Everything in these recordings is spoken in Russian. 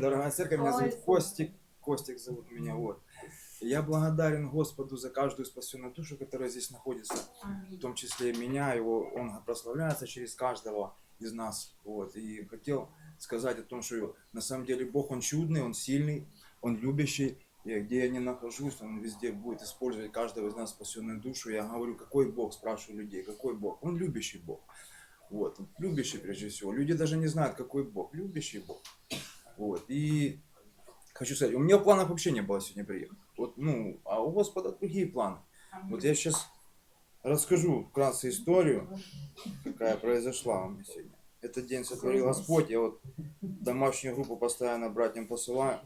день, дорогая церковь. Меня зовут Костик. Костик зовут меня, вот. Я благодарен Господу за каждую спасенную душу, которая здесь находится, в том числе и меня. Его, он прославляется через каждого из нас. Вот. И хотел сказать о том, что на самом деле Бог, Он чудный, Он сильный, Он любящий. И где я не нахожусь, Он везде будет использовать каждого из нас спасенную душу. Я говорю, какой Бог, спрашиваю людей, какой Бог? Он любящий Бог. Вот, любящий прежде всего. Люди даже не знают, какой Бог. Любящий Бог. Вот. И хочу сказать, у меня планов вообще не было сегодня приехать. Вот, ну, а у Господа другие планы. Вот я сейчас расскажу вкратце историю, какая произошла у меня сегодня. Этот день сотворил Господь. Я вот домашнюю группу постоянно братьям посылаю.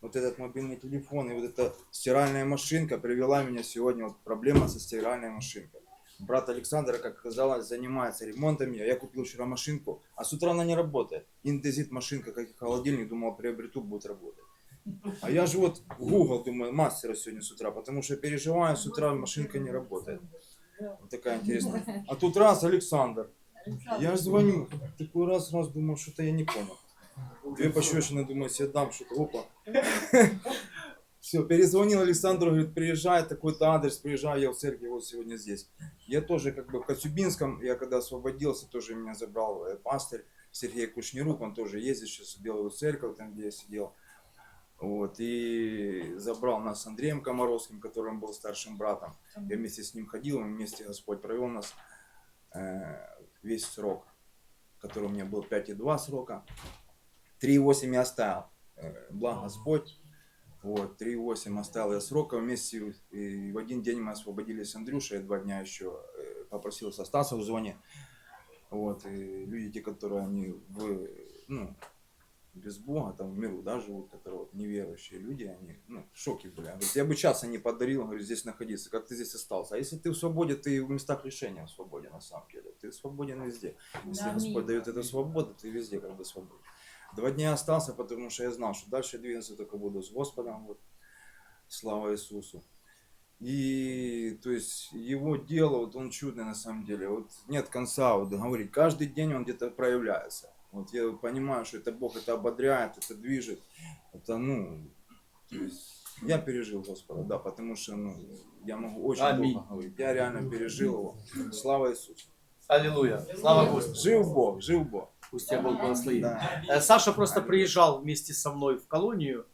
Вот этот мобильный телефон и вот эта стиральная машинка привела меня сегодня. Вот проблема со стиральной машинкой. Брат Александр, как оказалось, занимается ремонтами. Я купил вчера машинку, а с утра она не работает. Индезит машинка, как и холодильник, думал, приобрету, будет работать. А я же вот Google думаю, мастера сегодня с утра, потому что переживаю, с утра машинка не работает. Вот такая интересная. А тут раз Александр. Я звоню. Такой раз, раз думаю, что-то я не понял. Две пощечины, думаю, себе дам что-то. Опа. Все, перезвонил Александру, говорит, приезжай, такой-то адрес, приезжай, я в церкви вот сегодня здесь. Я тоже как бы в Коцюбинском, я когда освободился, тоже меня забрал э, пастырь Сергей Кушнирук, он тоже ездит сейчас в Белую Церковь, там где я сидел. Вот, и забрал нас с Андреем Комаровским, которым был старшим братом. Я вместе с ним ходил, и вместе Господь провел нас э, весь срок, который у меня был 5,2 срока. 3,8 я оставил. Э, Благ Господь. Вот, 3,8 оставил я срока вместе. И в один день мы освободились с Андрюшей, два дня еще э, попросился остаться в зоне. Вот, и люди, те, которые они в, ну, без Бога, там в миру, да, живут, которые вот неверующие люди, они, ну, в шоке были. Я бы часа не подарил, говорю, здесь находиться, как ты здесь остался. А если ты в свободе, ты в местах лишения в свободе, на самом деле. Ты свободен везде. Если Да, Господь дает эту свободу, ты везде как бы свободен. Два дня остался, потому что я знал, что дальше двигаться только буду с Господом. Вот. Слава Иисусу. И, то есть, его дело, вот он чудный на самом деле. Вот нет конца, вот говорить, каждый день он где-то проявляется. Вот я понимаю, что это Бог, это ободряет, это движет. Это, ну, то есть, я пережил Господа, да, потому что, ну, я могу очень Аминь. долго говорить. Я реально пережил его. Слава Иисусу. Аллилуйя. Слава Господу. Жив Бог, жив Бог. Пусть тебя Бог благословит. Да. Э, Саша просто приезжал вместе со мной в колонию,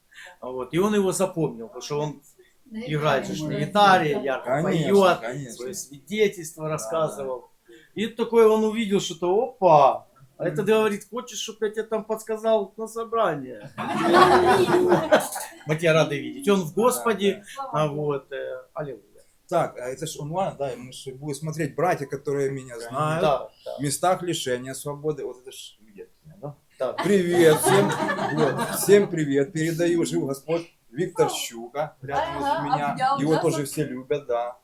вот, и он его запомнил, потому что он играет же на гитаре, ярко Конечно, поет, конечно. свое свидетельство рассказывал. И такой он увидел что-то, опа, а этот говорит, хочешь, чтобы я тебе там подсказал на собрание? Мы тебя рады видеть. Он в Господе, а вот, э, аллилуйя. Так, а это же онлайн, да, и мы же будем смотреть братья, которые меня знают. Да, да, В местах лишения свободы. Вот это ж где меня, да? да. Привет всем. Вот, всем привет. Передаю, жив Господь. Виктор Щука, рядом Ага, у меня. Его тоже все любят, да.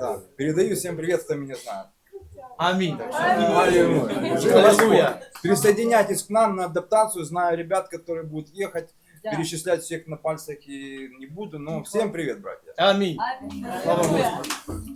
Так, передаю всем привет, кто меня знает. Аминь. Аллилуйя. Присоединяйтесь к нам на адаптацию. Знаю ребят, которые будут ехать. Да. Перечислять всех на пальцах и не буду. Но всем привет, братья. Аминь. Аминь. Слава. Господу.